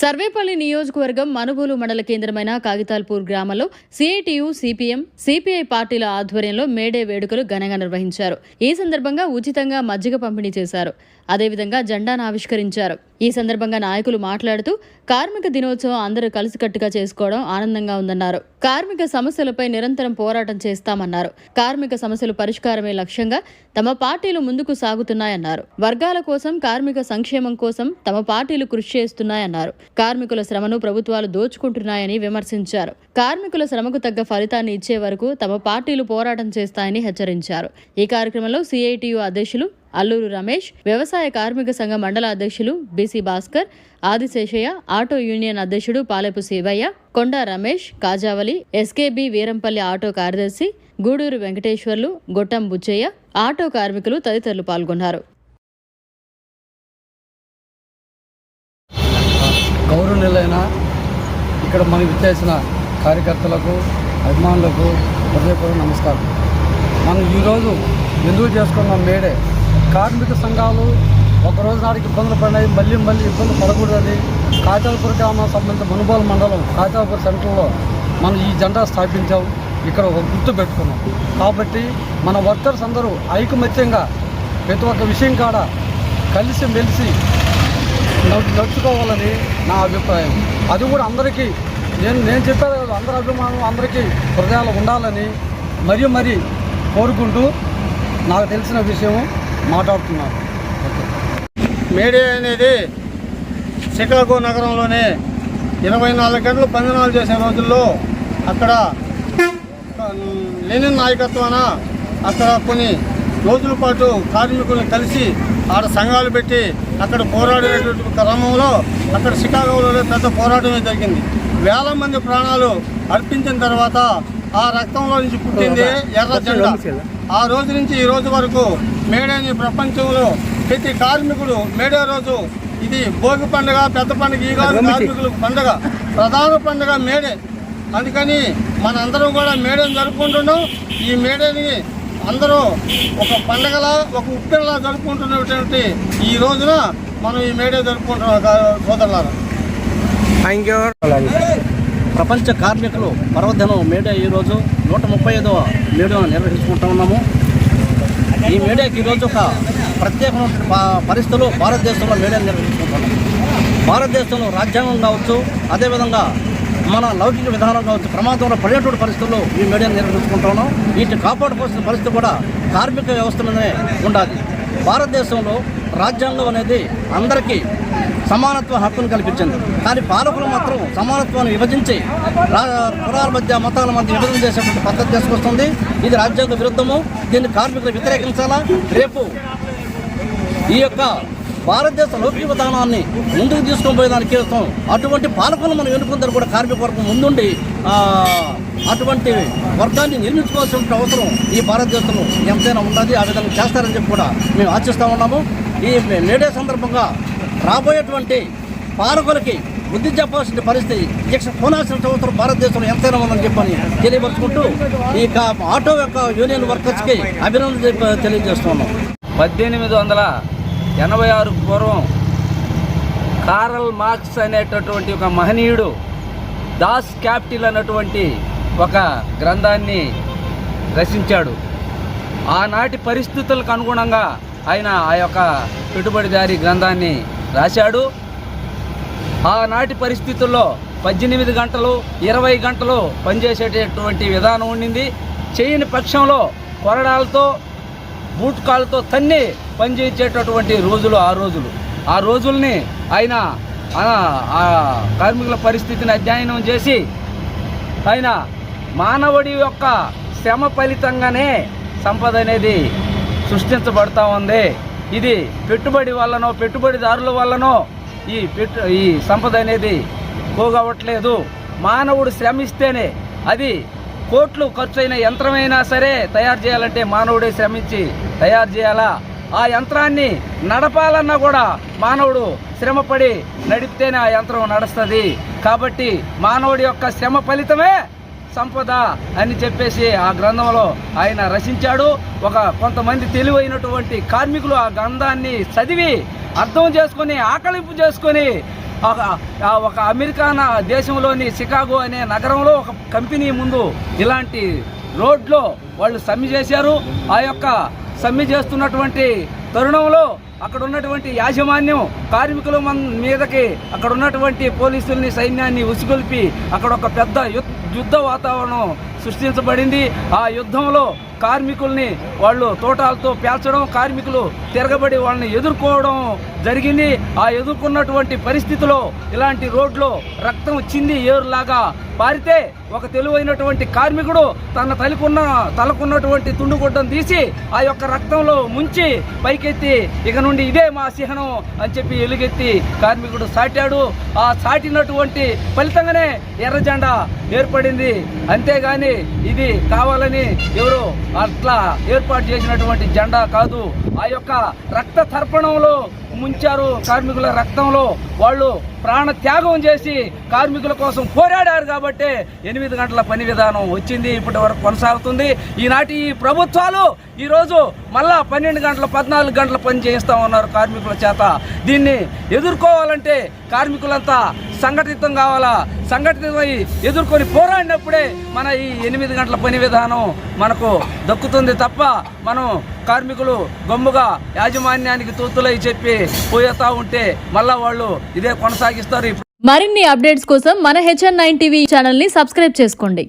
సర్వేపల్లి నియోజకవర్గం మనుబూలు మండల కేంద్రమైన కాగితాల్పూర్ గ్రామంలో సిఐటియు సిపిఎం సిపిఐ పార్టీల ఆధ్వర్యంలో మేడే వేడుకలు ఘనంగా నిర్వహించారు. ఈ సందర్భంగా ఉచితంగా మజ్జిగ పంపిణీ చేశారు. అదేవిధంగా జెండాను ఆవిష్కరించారు. ఈ సందర్భంగా నాయకులు మాట్లాడుతూ కార్మిక దినోత్సవం అందరూ కలిసికట్టుగా చేసుకోవడం ఆనందంగా ఉందన్నారు. కార్మిక సమస్యలపై నిరంతరం పోరాటం చేస్తామన్నారు. కార్మిక సమస్యలు పరిష్కారమే లక్ష్యంగా తమ పార్టీలు ముందుకు సాగుతున్నాయన్నారు. వర్గాల కోసం కార్మిక సంక్షేమం కోసం తమ పార్టీలు కృషి చేస్తున్నాయన్నారు. కార్మికుల శ్రమను ప్రభుత్వాలు దోచుకుంటున్నాయని విమర్శించారు. కార్మికుల శ్రమకు తగ్గ ఫలితాన్ని ఇచ్చే వరకు తమ పార్టీలు పోరాటం చేస్తాయని హెచ్చరించారు. ఈ కార్యక్రమంలో సిఐటియు అధ్యక్షులు అల్లూరు రమేష్ వ్యవసాయ కార్మిక సంఘ మండల అధ్యక్షులు BC Bhaskar Adiseshayya auto union అధ్యక్షుడు పాలెపు శివయ్య కొండా రమేష్ కాజావలి ఎస్కేబి వీరంపల్లి ఆటో కార్యదర్శి గూడూరు వెంకటేశ్వర్లు గొట్టం బుచ్చయ్య ఆటో కార్మికులు తదితరులు పాల్గొన్నారు. గౌరవనీయులైన ఇక్కడ మనకి ఇచ్చేసిన కార్యకర్తలకు అభిమానులకు హృదయపూర్వక నమస్కారం. మనం ఈరోజు ఎందుకు చేసుకున్నాం మేడే? కార్మిక సంఘాలు ఒకరోజు నాటికి ఇబ్బందులు పడినాయి మళ్ళీ మళ్ళీ ఇబ్బంది పడకూడదని కాచాలపూర్ గ్రామం సంబంధించిన మనుబోలు మండలం కాచాలపూర్ సెంటర్లో మనం ఈ జెండా స్థాపించాం. ఇక్కడ ఒక గుర్తు పెట్టుకున్నాం. కాబట్టి మన వర్కర్స్ అందరూ ఐకమత్యంగా ప్రతి ఒక్క విషయం కాడ కలిసి మెలిసి నడుచుకోవాలని నా అభిప్రాయం. అది కూడా అందరికీ నేను నేను చెప్పేది కాదు అందరి అభిమానం అందరికీ హృదయాలు ఉండాలని మరీ మరీ కోరుకుంటూ నాకు తెలిసిన విషయం మాట్లాడుతున్నాను మేడే అనేది చికాగో నగరంలోనే ఇరవై నాలుగు గంటలు పందనాలు చేసే రోజుల్లో అక్కడ లెనిన్ నాయకత్వాన అక్కడ కొన్ని రోజుల పాటు కార్మికులను కలిసి ఆడ సంఘాలు పెట్టి అక్కడ పోరాడేటువంటి క్రమంలో అక్కడ చికాగోలోనే పెద్ద పోరాటమే జరిగింది. వేల మంది ప్రాణాలు అర్పించిన తర్వాత ఆ రక్తంలో నుంచి పుట్టింది ఎర్ర జెండా. ఆ రోజు నుంచి ఈ రోజు వరకు మేడేని ప్రపంచంలో ప్రతి కార్మికుడు మేడే రోజు ఇది భోగి పండుగ పెద్ద పండుగ ఈ కాదు కార్మికులకు పండుగ ప్రధాన పండుగ మేడే. అందుకని మనందరం కూడా మేడేని జరుపుకుంటున్నాం. ఈ మేడేని అందరూ ఒక పండగలా ఒక ఉప్పెనలా జరుపుకుంటున్నటువంటి ఈ రోజున మనం ఈ మేడే జరుపుకుంటున్నాం సోదరులారా. ప్రపంచ కార్మికులు పర్వదినం మేడే ఈరోజు నూట ముప్పై ఐదవ మీడియాను నిర్వహించుకుంటూ ఉన్నాము. ఈ మేడేకి ఈరోజు ఒక ప్రత్యేకమైన పరిస్థితులు భారతదేశంలో మేడే నిర్వహించుకుంటున్నాము భారతదేశంలో రాజ్యాంగం కావచ్చు అదేవిధంగా మన లౌకిక విధానం కావచ్చు ప్రమాదంలో పడేటువంటి పరిస్థితుల్లో ఈ మీడియాను నిర్వహించుకుంటున్నాం వీటిని కాపాడుకోవాల్సిన పరిస్థితి కూడా కార్మిక వ్యవస్థ మీదనే ఉండాలి. భారతదేశంలో రాజ్యాంగం అనేది అందరికీ సమానత్వ హక్కును కల్పించింది. కానీ పాలకులు మాత్రం సమానత్వాన్ని విభజించి కులాల మధ్య మతాల మధ్య విభజన చేసేటువంటి పద్ధతి తీసుకొస్తుంది. ఇది రాజ్యాంగ విరుద్ధము. దీన్ని కార్మికులు వ్యతిరేకించాలా? రేపు ఈ యొక్క భారతదేశ లౌకిక విధానాన్ని ముందుకు తీసుకొని పోయేదానికి కోసం అటువంటి పాలకులు మనం ఎన్నుకుందరు కూడా కార్మిక వర్గం ముందుండి అటువంటి వర్గాన్ని నిర్మించుకోవాల్సిన అవసరం ఈ భారతదేశంలో ఎంతైనా ఉన్నది ఆ విధంగా చేస్తారని చెప్పి కూడా మేము ఆశిస్తూ ఉన్నాము. ఈ నేడే సందర్భంగా రాబోయేటువంటి పాలకులకి బుద్ధి చెప్పాల్సిన పరిస్థితి. దీక్ష కొనాల్సిన సంవత్సరం భారతదేశంలో ఎంతైనా ఉందని చెప్పని తెలియపరుచుకుంటూ ఈ ఆటో యొక్క యూనియన్ వర్కర్స్కి అభినందన తెలియజేస్తున్నాం పద్దెనిమిది వందల ఎనభై ఆరు పూర్వం కారల్ మార్క్స్ అనేటటువంటి ఒక మహనీయుడు దాస్ క్యాపిటల్ అన్నటువంటి ఒక గ్రంథాన్ని రచించాడు. ఆనాటి పరిస్థితులకు అనుగుణంగా ఆయన ఆ యొక్క పెట్టుబడిదారి గ్రంథాన్ని రాశాడు. ఆనాటి పరిస్థితుల్లో పద్దెనిమిది గంటలు ఇరవై గంటలు పనిచేసేటటువంటి విధానం ఉండింది. చేయని పక్షంలో కొరడాలతో బూట్ కాళ్ళతో తన్ని పనిచేసేటటువంటి రోజులు ఆ రోజులు. ఆ రోజుల్ని ఆయన ఆ- కార్మికుల పరిస్థితిని అధ్యయనం చేసి ఆయన మానవుడి యొక్క శ్రమ ఫలితంగానే సంపద అనేది సృష్టించబడతా ఉంది. ఇది పెట్టుబడి వల్లనో పెట్టుబడిదారుల వల్లనో ఈ పెట్టు ఈ సంపద అనేది పోగవట్లేదు. మానవుడు శ్రమిస్తేనే అది కోట్లు ఖర్చు అయిన యంత్రమైనా సరే తయారు చేయాలంటే మానవుడే శ్రమించి తయారు చేయాలా? ఆ యంత్రాన్ని నడపాలన్నా కూడా మానవుడు శ్రమపడి నడిపితేనే ఆ యంత్రం నడుస్తుంది. కాబట్టి మానవుడి యొక్క శ్రమ ఫలితమే సంపద అని చెప్పేసి ఆ గ్రంథంలో ఆయన రచించాడు. ఒక కొంతమంది తెలివైనటువంటి కార్మికులు ఆ గ్రంథాన్ని చదివి అర్థం చేసుకొని ఆకలింపు చేసుకొని ఒక- ఒక అమెరికాన దేశంలోని చికాగో అనే నగరంలో ఒక కంపెనీ ముందు ఇలాంటి రోడ్లో వాళ్ళు సమ్మె చేశారు. ఆ యొక్క సమ్మె చేస్తున్నటువంటి తరుణంలో అక్కడ ఉన్నటువంటి యాజమాన్యం కార్మికుల మన్- మీదకి అక్కడ ఉన్నటువంటి పోలీసుల్ని సైన్యాన్ని ఉసిగొల్పి అక్కడ ఒక పెద్ద యుద్ధ యుద్ధ వాతావరణం సృష్టించబడింది. ఆ యుద్ధంలో కార్మికుల్ని వాళ్ళు తోటాలతో పేల్చడం కార్మికులు తిరగబడి వాళ్ళని ఎదుర్కోవడం జరిగింది. ఆ ఎదుర్కొన్నటువంటి పరిస్థితిలో ఇలాంటి రోడ్లో రక్తం చింది ఏరులాగా పారితే ఒక తెలివైనటువంటి కార్మికుడు తన తలకున్న తలకున్నటువంటి తుండుగుడ్డను తీసి ఆ యొక్క రక్తంలో ముంచి పైకెత్తి ఇక నుండి ఇదే మా సిహనం అని చెప్పి ఎలుగెత్తి కార్మికుడు సాటాడు. ఆ సాటినటువంటి ఫలితంగానే ఎర్రజెండా ఏర్పడింది. అంతేగాని ఇది కావాలని ఎవరు అట్లా ఏర్పాటు చేసినటువంటి జెండా కాదు. ఆ యొక్క రక్త తర్పణంలో ముంచారు కార్మికుల రక్తంలో. వాళ్ళు ప్రాణ త్యాగం చేసి కార్మికుల కోసం పోరాడారు కాబట్టి ఎనిమిది గంటల పని విధానం వచ్చింది ఇప్పటి వరకు కొనసాగుతుంది. ఈనాటి ఈ ప్రభుత్వాలు ఈరోజు మళ్ళా పన్నెండు గంటల పద్నాలుగు గంటల పని చేయిస్తా ఉన్నారు కార్మికుల చేత. దీన్ని ఎదుర్కోవాలంటే కార్మికులంతా సంఘటితం కావాలా? సంఘటితమై ఎదుర్కొని పోరాడినప్పుడే మన ఈ ఎనిమిది గంటల పని విధానం మనకు దక్కుతుంది తప్ప మనం కార్మికులు గమ్ముగా యాజమాన్యానికి తూతులై చెప్పి పోయేతా ఉంటే మళ్ళా వాళ్ళు ఇదే కొనసాగిస్తారు. మరిన్ని అప్డేట్స్ కోసం మన హెచ్ఎన్ నైన్ టీవీ ఛానల్ని సబ్స్క్రైబ్ చేసుకోండి.